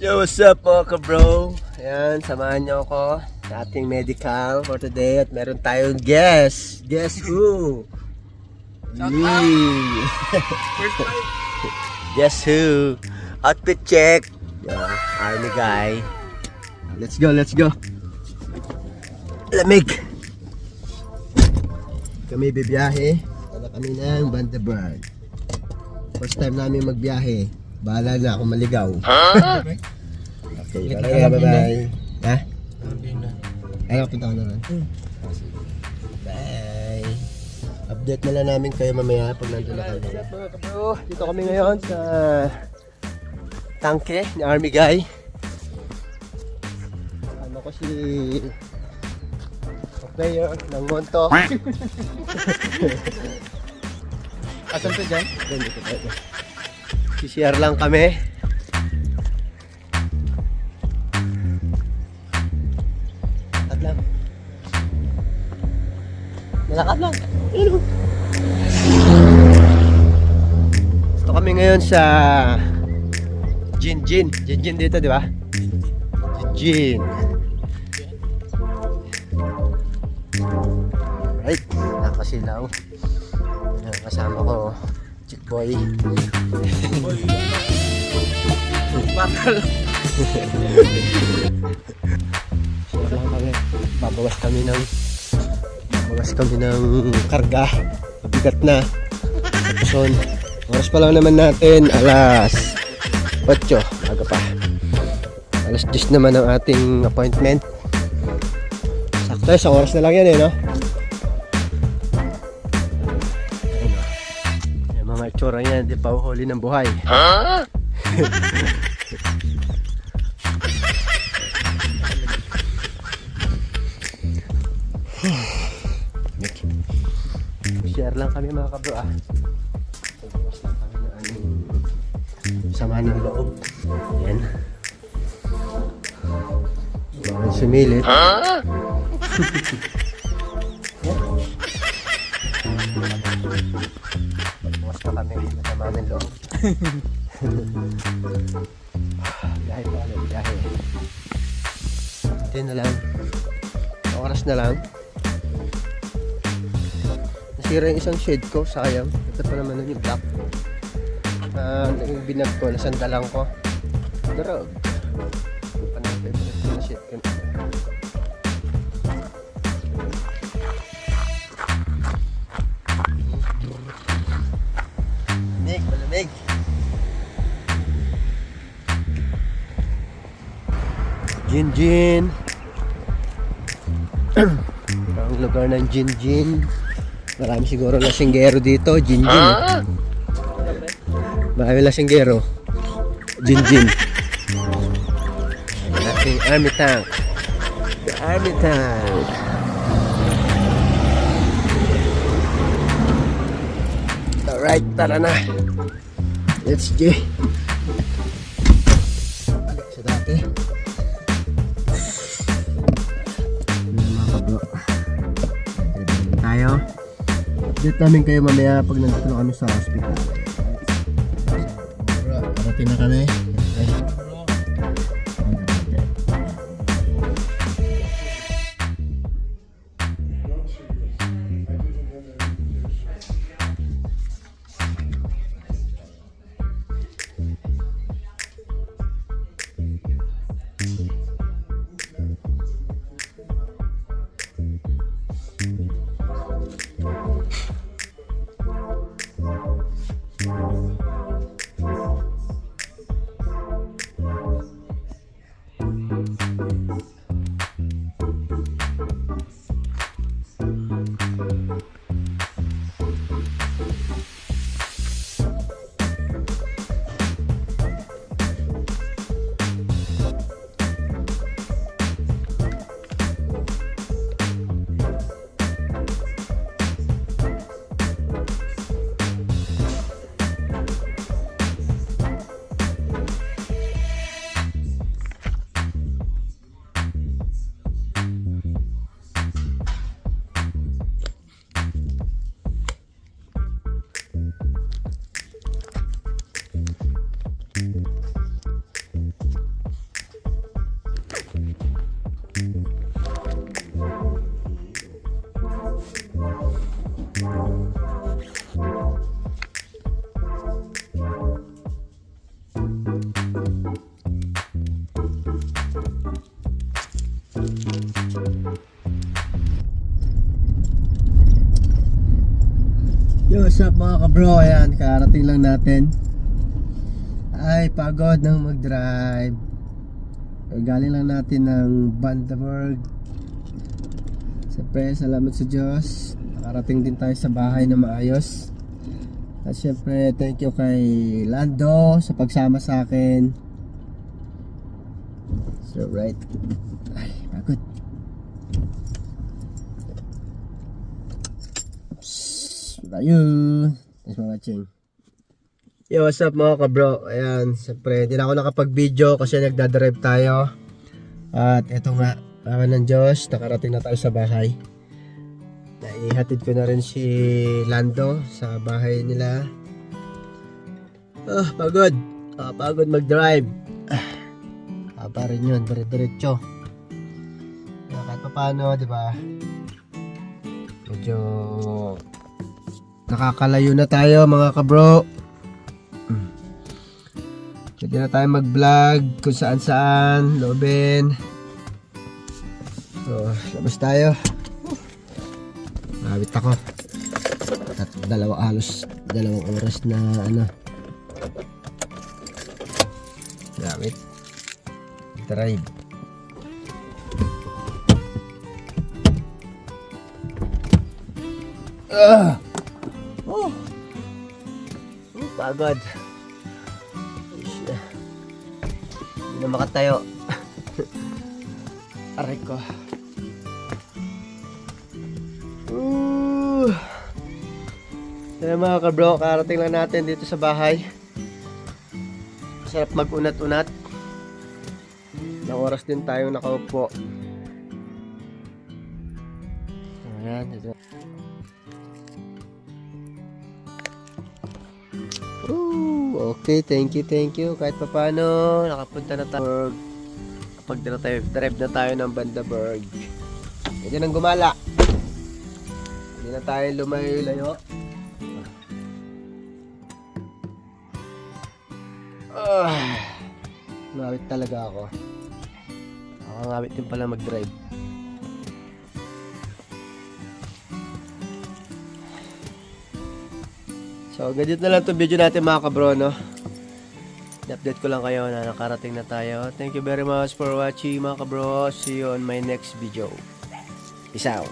Yo, what's up mga ka-bro? Ayan, samahan niyo ako sa ating medical for today at meron tayong guest. Guess who? Me. Guess who? Outfit check. Yan, army guy. Let's go, let's go. Lamig. Kami bibiyahe. Wala kami ng Vandenberg. First time namin magbiyahe. Bahala na ako maligaw. Okay, bye bye bye. Ha? Ano punta ko na rin? Bye. Update na lang namin kayo mamaya pag nandun na kami. Dito kami ngayon sa tangke ni Army Guy. Ano ko si player ng Monto. Asan to dyan? Doon, dito tayo. Si-share lang kami. Lakad lang. Nalakad lang. Ayun o. Ito kami ngayon sa Jin Jin. Jin Jin dito, di ba? Jin Jin. Right, nakasilaw. Ayan, Kasama ko, chick boy. Bakal. Kami. Babawas kami ng babawas kami ng karga. Mabigat na. Tapos oras pa lang naman natin alas 8. Aga pa. Alas 10 naman ang ating appointment. Sakto, sa oras na lang yan eh, no? Yung mga itsura niyan, di pa uhuli ng buhay. Share lang kami mga kabro ah. Sama ng loob. Yan. Bawal sumilit. Pagbawas ng loob. Biyahe pa ulit, biyahe. Ito na lang. Oras na lang. Nasira yung isang shade ko, sayang. Ito pa naman yung black. Ah, yung binag ko, nasandalang ko. Yung panay favorite ko na shade ko. Malamig. Jin Jin. Ang lugar ng Jin Jin. Marami siguro na singgero dito, Jin Jin. eh. Marami na singgero. Jin Jin. Ang ating army tank. The army tank. Alright, tara na. Let's go. Balik sa dati. Tayo. Update namin kayo mamaya pag nandito na kami sa hospital. Parating na kami. Yo, what's up mga kabro? Ayan, karating lang natin. Ay, pagod ng mag-drive. Galing lang natin ng Vandenberg. Siyempre, salamat sa Diyos. Nakarating din tayo sa bahay na maayos. At siyempre, thank you kay Lando sa pagsama sa akin. So, right. Ay, pagod. Tayo. Thanks for watching. Yo, what's up mga kabro? Ayan, siyempre, hindi na ako nakapag-video kasi nagdadrive tayo. At eto nga, awa ng Diyos, nakarating na tayo sa bahay. Naihatid ko na rin si Lando sa bahay nila. Ah, pagod. Ah, pagod mag-drive. Ah, pa rin yun, dire-diretso. Ah, kahit pa paano, di ba? Medyo nakakalayo na tayo mga kabro. Pwede na tayo mag vlog kung saan saan loobin. So labas tayo. Nawit ako. At dalawa halos dalawang oras na ano. Gamit. Drive. Ah! Oh. Oh, pagod. Hindi na makatayo. Aray ko. Ooh. Kaya mga kabro, karating lang natin dito sa bahay. Sarap mag-unat-unat. Ilang din tayong nakaupo. Ayan, dito. Okay, thank you, thank you. Kahit pa nakapunta na tayo. Kapag drive na tayo ng Bandaberg. Pwede nang gumala. Hindi na tayo lumayo-layo. Ah, ngawit talaga ako. Ako ngawit din pala mag-drive. So, ganyan na lang itong video natin mga kabro, no? I-update ko lang kayo na nakarating na tayo. Thank you very much for watching mga kabro. See you on my next video. Peace out.